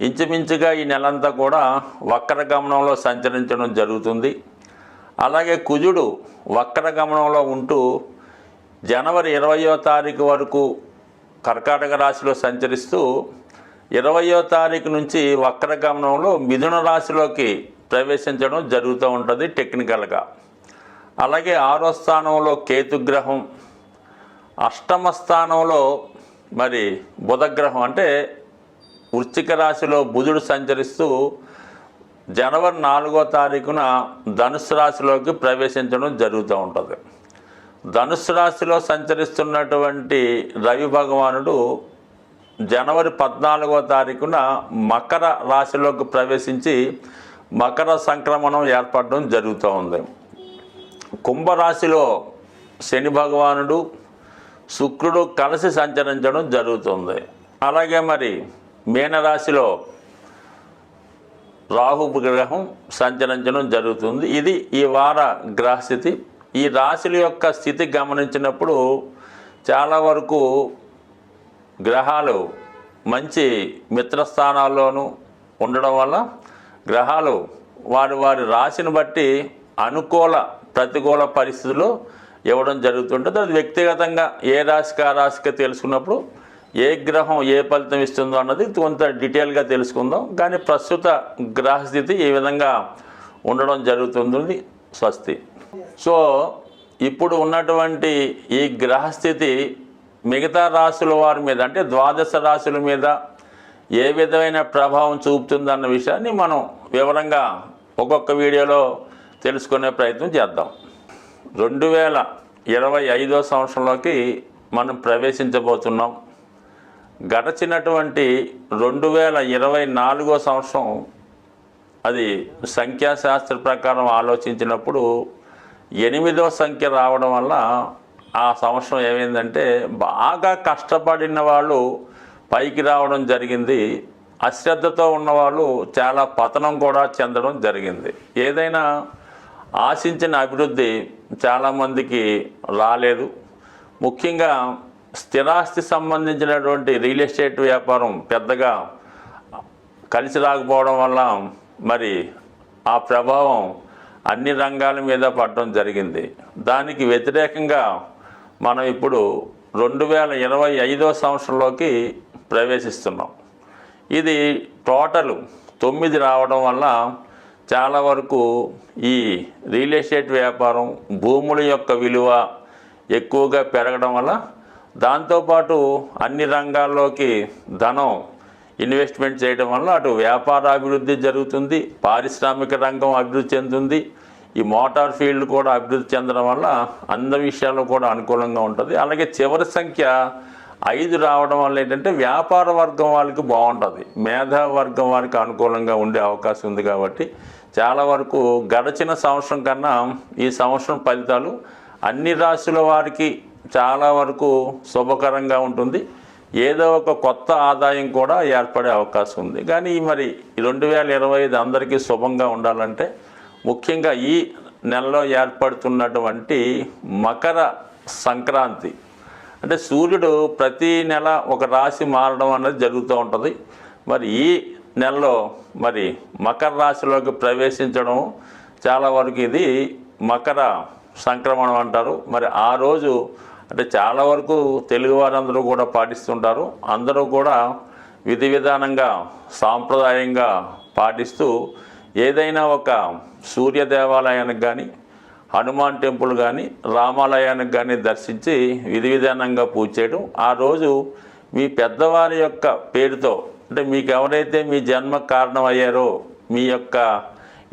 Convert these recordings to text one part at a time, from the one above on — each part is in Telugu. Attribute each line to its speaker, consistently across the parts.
Speaker 1: ఇంచుమించుగా ఈ నెలంతా కూడా వక్ర గమనంలో సంచరించడం జరుగుతుంది. అలాగే కుజుడు వక్ర గమనంలో ఉంటూ జనవరి ఇరవయో తారీఖు వరకు కర్కాటక రాశిలో సంచరిస్తూ ఇరవయో తారీఖు నుంచి వక్ర గమనంలో మిథున రాశిలోకి ప్రవేశించడం జరుగుతూ ఉంటుంది టెక్నికల్గా. అలాగే ఆరో స్థానంలో కేతుగ్రహం అష్టమ స్థానంలో మరి బుధగ్రహం అంటే వృశ్చిక రాశిలో బుధుడు సంచరిస్తూ జనవరి నాలుగో తారీఖున ధనుసు రాశిలోకి ప్రవేశించడం జరుగుతూ ఉంటుంది. ధనుసు రాశిలో సంచరిస్తున్నటువంటి రవి భగవానుడు జనవరి పద్నాలుగో తారీఖున మకర రాశిలోకి ప్రవేశించి మకర సంక్రమణం ఏర్పడడం జరుగుతూ ఉంది. కుంభరాశిలో శని భగవానుడు శుక్రుడు కలిసి సంచరించడం జరుగుతుంది. అలాగే మరి మీనరాశిలో రాహు గ్రహం సంచరించడం జరుగుతుంది. ఇది ఈ వార గ్రహస్థితి. ఈ రాశుల యొక్క స్థితి గమనించినప్పుడు చాలా వరకు గ్రహాలు మంచి మిత్రస్థానాల్లోనూ ఉండడం వల్ల గ్రహాలు వారి వారి రాశిని బట్టి అనుకూల ప్రతికూల పరిస్థితులు ఇవ్వడం జరుగుతుంటుంది. అది వ్యక్తిగతంగా ఏ రాశికి ఆ రాశికి తెలుసుకున్నప్పుడు ఏ గ్రహం ఏ ఫలితం ఇస్తుందో అన్నది కొంత డీటెయిల్గా తెలుసుకుందాం. కానీ ప్రస్తుత గ్రహస్థితి ఈ విధంగా ఉండడం జరుగుతుంది? స్వస్తి. సో ఇప్పుడు ఉన్నటువంటి ఈ గ్రహస్థితి మిగతా రాశుల వారి మీద అంటే ద్వాదశ రాశుల మీద ఏ విధమైన ప్రభావం చూపుతుందన్న విషయాన్ని మనం వివరంగా ఒక్కొక్క వీడియోలో తెలుసుకునే ప్రయత్నం చేద్దాం. రెండు వేల ఇరవై ఐదో సంవత్సరంలోకి మనం ప్రవేశించబోతున్నాం. గడచినటువంటి రెండు వేల ఇరవై నాలుగో సంవత్సరం అది సంఖ్యాశాస్త్ర ప్రకారం ఆలోచించినప్పుడు ఎనిమిదో సంఖ్య రావడం వల్ల ఆ సంవత్సరం ఏమైందంటే బాగా కష్టపడిన వాళ్ళు పైకి రావడం జరిగింది. అశ్రద్ధతో ఉన్నవాళ్ళు చాలా పతనం కూడా చెందడం జరిగింది. ఏదైనా ఆశించిన అభివృద్ధి చాలామందికి రాలేదు. ముఖ్యంగా స్థిరాస్తి సంబంధించినటువంటి రియల్ ఎస్టేట్ వ్యాపారం పెద్దగా కలిసి రాకపోవడం వల్ల మరి ఆ ప్రభావం అన్ని రంగాల మీద పడడం జరిగింది. దానికి వ్యతిరేకంగా మనం ఇప్పుడు రెండు వేల ఇరవై ఐదో సంవత్సరంలోకి ప్రవేశిస్తున్నాం. ఇది టోటల్ తొమ్మిది రావడం వల్ల చాలా వరకు ఈ రియల్ ఎస్టేట్ వ్యాపారం భూముల యొక్క విలువ ఎక్కువగా పెరగడం వల్ల దాంతోపాటు అన్ని రంగాల్లోకి ధనం ఇన్వెస్ట్మెంట్ చేయడం వల్ల అటు వ్యాపార అభివృద్ధి జరుగుతుంది పారిశ్రామిక రంగం అభివృద్ధి చెందుతుంది ఈ మోటార్ ఫీల్డ్ కూడా అభివృద్ధి చెందడం వల్ల అందరి విషయాల్లో కూడా అనుకూలంగా ఉంటుంది. అలాగే చివరి సంఖ్య ఐదు రావడం వల్ల ఏంటంటే వ్యాపార వర్గం వాళ్ళకి బాగుంటుంది. మేధా వర్గం వారికి అనుకూలంగా ఉండే అవకాశం ఉంది కాబట్టి చాలా వరకు గడచిన సంవత్సరం కన్నా ఈ సంవత్సరం ఫలితాలు అన్ని రాశుల వారికి చాలా వరకు శుభకరంగా ఉంటుంది. ఏదో ఒక కొత్త ఆదాయం కూడా ఏర్పడే అవకాశం ఉంది. కానీ మరి రెండు వేల ఇరవై ఐదు అందరికీ శుభంగా ఉండాలంటే ముఖ్యంగా ఈ నెలలో ఏర్పడుతున్నటువంటి మకర సంక్రాంతి. అంటే సూర్యుడు ప్రతి నెల ఒక రాశి మారడం అనేది జరుగుతూ ఉంటుంది. మరి ఈ నెలలో మరి మకర రాశిలోకి ప్రవేశించడం చాలా వరకు ఇది మకర సంక్రమణం అంటారు. మరి ఆ రోజు అంటే చాలా వరకు తెలుగు వారందరూ కూడా పాటిస్తుంటారు. అందరూ కూడా విధి విధానంగా సాంప్రదాయంగా పాటిస్తూ ఏదైనా ఒక సూర్య దేవాలయానికి కానీ హనుమాన్ టెంపుల్ కానీ రామాలయానికి కానీ దర్శించి విధి విధానంగా పూజ చేయడం. ఆ రోజు మీ పెద్దవారి యొక్క పేరుతో అంటే మీకు ఎవరైతే మీ జన్మ కారణం అయ్యారో మీ యొక్క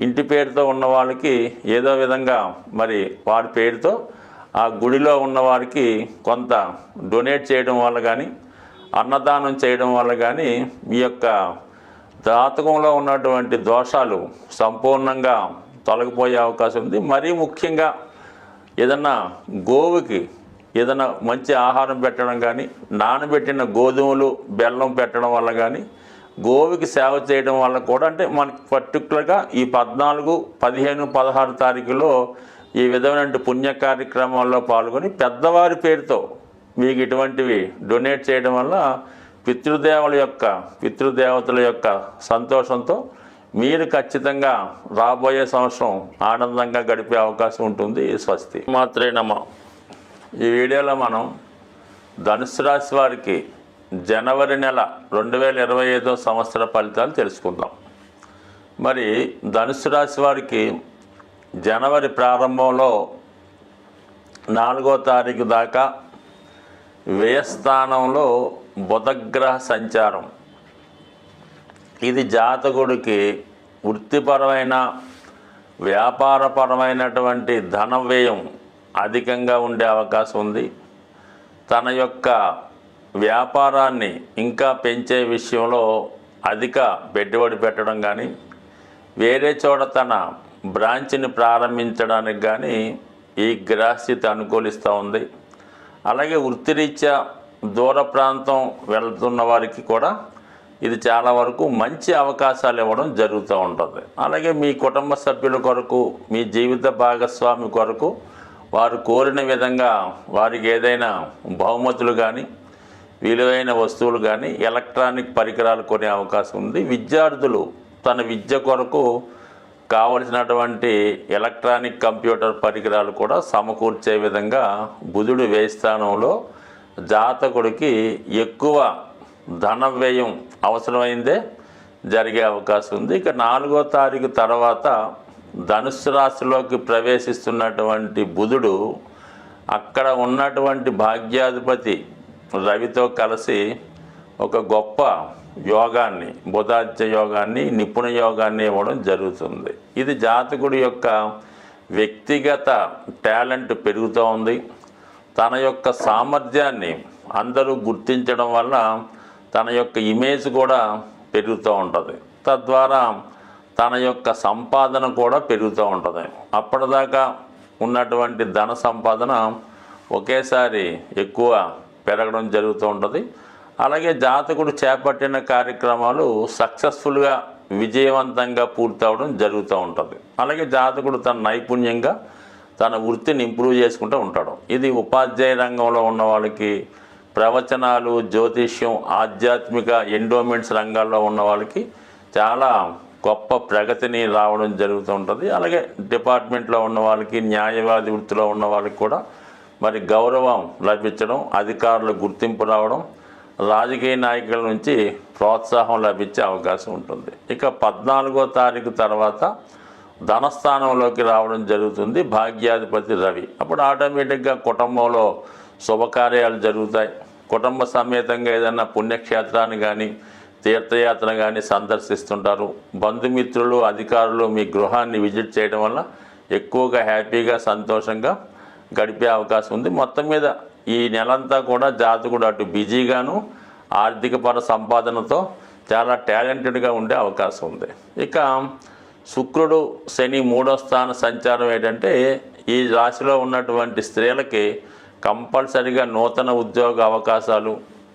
Speaker 1: ఇంటి పేరుతో ఉన్న వాళ్ళకి ఏదో విధంగా మరి వారి పేరుతో ఆ గుడిలో ఉన్నవారికి కొంత డొనేట్ చేయడం వల్ల కానీ అన్నదానం చేయడం వల్ల కానీ మీ యొక్క జాతకంలో ఉన్నటువంటి దోషాలు సంపూర్ణంగా తొలగిపోయే అవకాశం ఉంది. మరీ ముఖ్యంగా ఏదన్నా గోవుకి ఏదైనా మంచి ఆహారం పెట్టడం కానీ నానబెట్టిన గోధుమలు బెల్లం పెట్టడం వల్ల కానీ గోవుకి సేవ చేయడం వల్ల కూడా అంటే మనకి పర్టికులర్గా ఈ పద్నాలుగు పదిహేను పదహారు తారీఖులో ఈ విధమైన పుణ్య కార్యక్రమాల్లో పాల్గొని పెద్దవారి పేరుతో మీకు ఇటువంటివి డొనేట్ చేయడం వల్ల పితృదేవుల యొక్క పితృదేవతల యొక్క సంతోషంతో మీరు ఖచ్చితంగా రాబోయే సంవత్సరం ఆనందంగా గడిపే అవకాశం ఉంటుంది. స్వస్తి. మాత్రే నమ. ఈ వీడియోలో మనం ధనుసు రాశి వారికి జనవరి నెల రెండు వేల ఇరవై ఐదో సంవత్సర ఫలితాలు తెలుసుకుందాం. మరి ధనుసు రాశి వారికి జనవరి ప్రారంభంలో నాలుగో తారీఖు దాకా వ్యయస్థానంలో బుధగ్రహ సంచారం. ఇది జాతకుడికి వృత్తిపరమైన వ్యాపారపరమైనటువంటి ధన వ్యయం అధికంగా ఉండే అవకాశం ఉంది. తన యొక్క వ్యాపారాన్ని ఇంకా పెంచే విషయంలో అధిక పెట్టుబడి పెట్టడం కానీ వేరే చోట తన బ్రాంచ్ని ప్రారంభించడానికి కానీ ఈ గ్రహస్థితి అనుకూలిస్తూ ఉంది. అలాగే వృత్తిరీత్యా దూర ప్రాంతం వెళ్తున్న వారికి కూడా ఇది చాలా వరకు మంచి అవకాశాలు ఇవ్వడం జరుగుతూ ఉంటుంది. అలాగే మీ కుటుంబ సభ్యుల కొరకు మీ జీవిత భాగస్వామి కొరకు వారు కోరిన విధంగా వారికి ఏదైనా బహుమతులు కానీ విలువైన వస్తువులు కానీ ఎలక్ట్రానిక్ పరికరాలు కొనే అవకాశం ఉంది. విద్యార్థులు తన విద్య కొరకు కావలసినటువంటి ఎలక్ట్రానిక్ కంప్యూటర్ పరికరాలు కూడా సమకూర్చే విధంగా బుధుడు వేస్థానంలో జాతకుడికి ఎక్కువ ధన వ్యయం అవసరమైందే జరిగే అవకాశం ఉంది. ఇక నాలుగో తారీఖు తర్వాత ధనుస్సు రాశిలోకి ప్రవేశిస్తున్నటువంటి బుధుడు అక్కడ ఉన్నటువంటి భాగ్యాధిపతి రవితో కలిసి ఒక గొప్ప యోగాన్ని బుధాత్య యోగాన్ని నిపుణ యోగాన్ని ఇవ్వడం జరుగుతుంది. ఇది జాతకుడి యొక్క వ్యక్తిగత టాలెంట్ పెరుగుతూ ఉంది. తన యొక్క సామర్థ్యాన్ని అందరూ గుర్తించడం వల్ల తన యొక్క ఇమేజ్ కూడా పెరుగుతూ ఉంటుంది. తద్వారా తన యొక్క సంపాదన కూడా పెరుగుతూ ఉంటుంది. అప్పటిదాకా ఉన్నటువంటి ధన సంపాదన ఒకేసారి ఎక్కువ పెరగడం జరుగుతూ ఉంటుంది. అలాగే జాతకుడు చేపట్టిన కార్యక్రమాలు సక్సెస్ఫుల్గా విజయవంతంగా పూర్తవడం జరుగుతూ ఉంటుంది. అలాగే జాతకుడు తన నైపుణ్యంగా తన వృత్తిని ఇంప్రూవ్ చేసుకుంటూ ఉంటాడు. ఇది ఉపాధ్యాయ రంగంలో ఉన్న వాళ్ళకి ప్రవచనాలు జ్యోతిష్యం ఆధ్యాత్మిక ఎండోమెంట్స్ రంగాల్లో ఉన్న వాళ్ళకి చాలా గొప్ప ప్రగతిని రావడం జరుగుతూ ఉంటుంది. అలాగే డిపార్ట్మెంట్లో ఉన్న వాళ్ళకి న్యాయవాది వృత్తిలో ఉన్న వాళ్ళకి కూడా మరి గౌరవం లభించడం అధికారుల గుర్తింపు రావడం రాజకీయ నాయకుల నుంచి ప్రోత్సాహం లభించే అవకాశం ఉంటుంది. ఇక పద్నాలుగో తారీఖు తర్వాత ధనస్థానంలోకి రావడం జరుగుతుంది. భాగ్యాధిపతి రవి. అప్పుడు ఆటోమేటిక్గా కుటుంబంలో శుభకార్యాలు జరుగుతాయి. కుటుంబ సమేతంగా ఏదైనా పుణ్యక్షేత్రాన్ని కానీ తీర్థయాత్ర కానీ సందర్శిస్తుంటారు. బంధుమిత్రులు అధికారులు మీ గృహాన్ని విజిట్ చేయడం వల్ల ఎక్కువగా హ్యాపీగా సంతోషంగా గడిపే అవకాశం ఉంది. మొత్తం మీద ఈ నెలంతా కూడా జాతకుడు అటు బిజీగాను ఆర్థికపర సంపాదనతో చాలా టాలెంటెడ్గా ఉండే అవకాశం ఉంది. ఇక శుక్రుడు శని మూడో స్థాన సంచారం ఏంటంటే ఈ రాశిలో ఉన్నటువంటి స్త్రీలకి కంపల్సరిగా నూతన ఉద్యోగ అవకాశాలు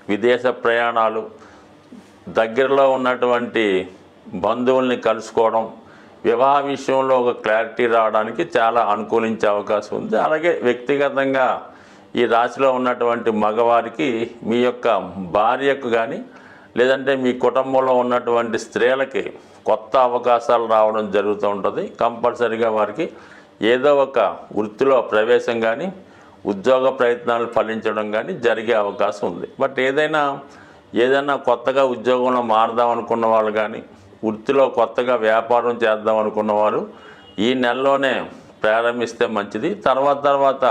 Speaker 1: విదేశ ప్రయాణాలు దగ్గరలో ఉన్నటువంటి బంధువుల్ని కలుసుకోవడం వివాహ విషయంలో ఒక క్లారిటీ రావడానికి చాలా అనుకూలించే అవకాశం ఉంది. అలాగే వ్యక్తిగతంగా ఈ రాశిలో ఉన్నటువంటి మగవారికి మీ యొక్క భార్యకు కానీ లేదంటే మీ కుటుంబంలో ఉన్నటువంటి స్త్రీలకి కొత్త అవకాశాలు రావడం జరుగుతూ ఉంటుంది. కంపల్సరీగా వారికి ఏదో ఒక వృత్తిలో ప్రవేశం కానీ ఉద్యోగ ప్రయత్నాలు ఫలించడం కానీ జరిగే అవకాశం ఉంది. బట్ ఏదైనా ఏదైనా కొత్తగా ఉద్యోగంలో మారదాం అనుకున్న వాళ్ళు కానీ వృత్తిలో కొత్తగా వ్యాపారం చేద్దాం అనుకున్న వారు ఈ నెలలోనే ప్రారంభిస్తే మంచిది. తర్వాత తర్వాత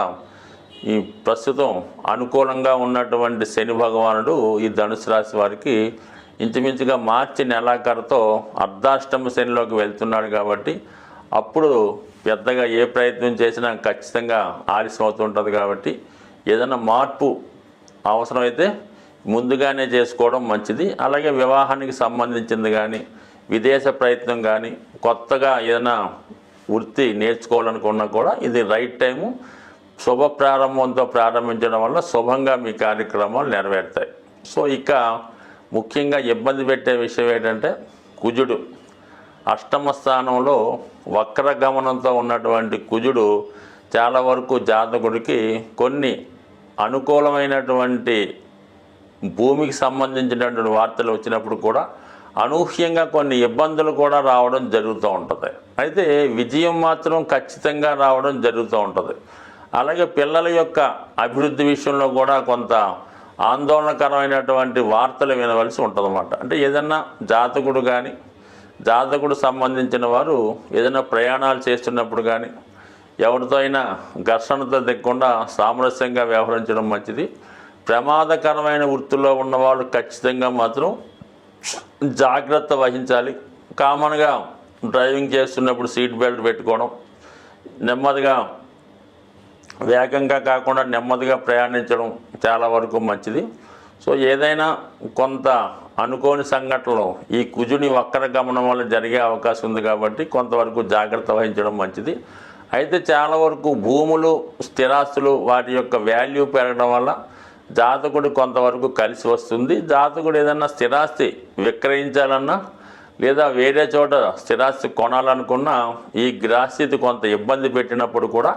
Speaker 1: ఈ ప్రస్తుతం అనుకూలంగా ఉన్నటువంటి శని భగవానుడు ఈ ధనుసు రాశి వారికి ఇంచుమించుగా మార్చి నెలాఖరుతో అర్ధాష్టమ శనిలోకి వెళ్తున్నాడు కాబట్టి అప్పుడు పెద్దగా ఏ ప్రయత్నం చేసినా ఖచ్చితంగా ఆలస్యం అవుతుంటుంది కాబట్టి ఏదైనా మార్పు అవసరమైతే ముందుగానే చేసుకోవడం మంచిది. అలాగే వివాహానికి సంబంధించింది కానీ విదేశ ప్రయత్నం కానీ కొత్తగా ఏదైనా వృత్తి నేర్చుకోవాలనుకున్నా కూడా ఇది రైట్ టైము. శుభ ప్రారంభంతో ప్రారంభించడం వల్ల శుభంగా మీ కార్యక్రమాలు నెరవేరుతాయి. సో ఇక ముఖ్యంగా ఇబ్బంది పెట్టే విషయం ఏంటంటే కుజుడు. అష్టమ స్థానంలో వక్ర గమనంతో ఉన్నటువంటి కుజుడు చాలా వరకు జాతకుడికి కొన్ని అనుకూలమైనటువంటి భూమికి సంబంధించినటువంటి వార్తలు వచ్చినప్పుడు కూడా అనూహ్యంగా కొన్ని ఇబ్బందులు కూడా రావడం జరుగుతూ ఉంటుంది. అయితే విజయం మాత్రం ఖచ్చితంగా రావడం జరుగుతూ ఉంటుంది. అలాగే పిల్లల యొక్క అభివృద్ధి విషయంలో కూడా కొంత ఆందోళనకరమైనటువంటి వార్తలు వినవలసి ఉంటుందన్నమాట. అంటే ఏదన్నా జాతకుడు కానీ జాతకుడు సంబంధించిన వారు ఏదైనా ప్రయాణాలు చేస్తున్నప్పుడు కానీ ఎవరితో అయినా ఘర్షణతో దిగకుండా సామరస్యంగా వ్యవహరించడం మంచిది. ప్రమాదకరమైన వృత్తిలో ఉన్నవాళ్ళు ఖచ్చితంగా మాత్రం జాగ్రత్త వహించాలి. కామన్గా డ్రైవింగ్ చేస్తున్నప్పుడు సీట్ బెల్ట్ పెట్టుకోవడం నెమ్మదిగా వేగంగా కాకుండా నెమ్మదిగా ప్రయాణించడం చాలా వరకు మంచిది. సో ఏదైనా కొంత అనుకోని సంఘటనలు ఈ కుజుని వక్ర గమనం వల్ల జరిగే అవకాశం ఉంది కాబట్టి కొంతవరకు జాగ్రత్త వహించడం మంచిది. అయితే చాలా వరకు భూములు స్థిరాస్తులు వాటి యొక్క వాల్యూ పెరగడం వల్ల జాతకుడు కొంతవరకు కలిసి వస్తుంది. జాతకుడు ఏదన్నా స్థిరాస్తి విక్రయించాలన్నా లేదా వేరే చోట స్థిరాస్తి కొనాలనుకున్నా ఈ గ్రాస్థితి కొంత ఇబ్బంది పెట్టినప్పుడు కూడా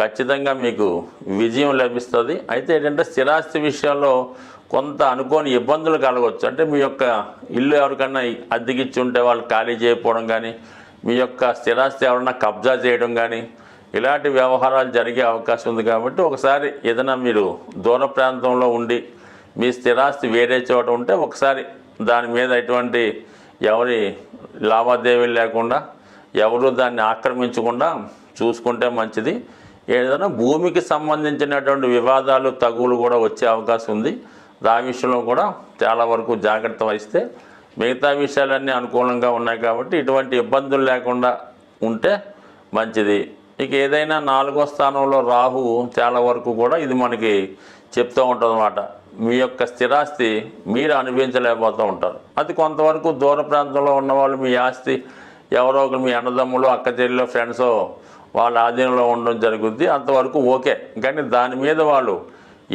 Speaker 1: ఖచ్చితంగా మీకు విజయం లభిస్తుంది. అయితే ఏంటంటే స్థిరాస్తి విషయాల్లో కొంత అనుకోని ఇబ్బందులు కలగవచ్చు అంటే మీ యొక్క ఇల్లు ఎవరికన్నా అద్దెకిచ్చి ఉంటే వాళ్ళు ఖాళీ చేయకపోవడం కానీ మీ యొక్క స్థిరాస్తి ఎవరన్నా కబ్జా చేయడం కానీ ఇలాంటి వ్యవహారాలు జరిగే అవకాశం ఉంది కాబట్టి ఒకసారి ఏదైనా మీరు దూర ప్రాంతంలో ఉండి మీ స్థిరాస్తి వేరే చోట ఉంటే ఒకసారి దాని మీద ఎటువంటి ఎవరి లావాదేవీలు లేకుండా ఎవరు దాన్ని ఆక్రమించకుండా చూసుకుంటే మంచిది. ఏదైనా భూమికి సంబంధించినటువంటి వివాదాలు తగులు కూడా వచ్చే అవకాశం ఉంది. దాని విషయంలో కూడా చాలా వరకు జాగ్రత్త వహిస్తే మిగతా విషయాలన్నీ అనుకూలంగా ఉన్నాయి కాబట్టి ఇటువంటి ఇబ్బందులు లేకుండా ఉంటే మంచిది. ఇక ఏదైనా నాలుగో స్థానంలో రాహు చాలా వరకు కూడా ఇది మనకి చెప్తూ ఉంటుంది మీ యొక్క స్థిరాస్తి మీరు అనుభవించలేకపోతూ ఉంటారు. అది కొంతవరకు దూర ప్రాంతంలో ఉన్నవాళ్ళు మీ ఆస్తి ఎవరో ఒకరు మీ అన్నదమ్ములు అక్క చెల్లెలు ఫ్రెండ్స్ వాళ్ళ ఆధీనంలో ఉండడం జరుగుద్ది. అంతవరకు ఓకే. కానీ దాని మీద వాళ్ళు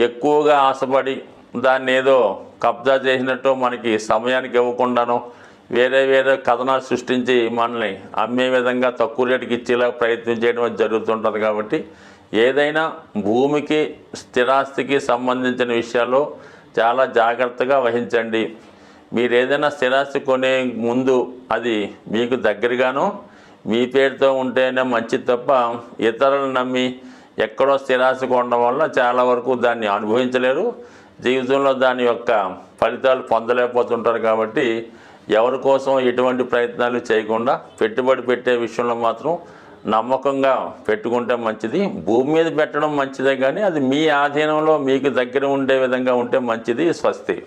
Speaker 1: ఎక్కువగా ఆశపడి దాన్ని ఏదో కబ్జా చేసినట్టు మనకి సమయానికి ఇవ్వకుండానో వేరే వేరే కథనాలు సృష్టించి మనల్ని అమ్మే విధంగా తక్కువ రేటుకి ఇచ్చేలా ప్రయత్నం చేయడం జరుగుతుంటుంది కాబట్టి ఏదైనా భూమికి స్థిరాస్తికి సంబంధించిన విషయాల్లో చాలా జాగ్రత్తగా వహించండి. మీరు ఏదైనా స్థిరాస్తి కొనే ముందు అది మీకు దగ్గరగానో మీ పేరుతో ఉంటేనే మంచిది తప్ప ఇతరులను నమ్మి ఎక్కడో స్థిరాస్తి కొనడం వల్ల చాలా వరకు దాన్ని అనుభవించలేరు. జీవితంలో దాని యొక్క ఫలితాలు పొందలేకపోతుంటారు కాబట్టి ఎవరి కోసం ఎటువంటి ప్రయత్నాలు చేయకుండా పెట్టుబడి పెట్టే విషయంలో మాత్రం నమ్మకంగా పెట్టుకుంటే మంచిది. భూమి మీద పెట్టడం మంచిదే కానీ అది మీ ఆధీనంలో మీకు దగ్గర ఉండే విధంగా ఉంటే మంచిది స్వస్తి.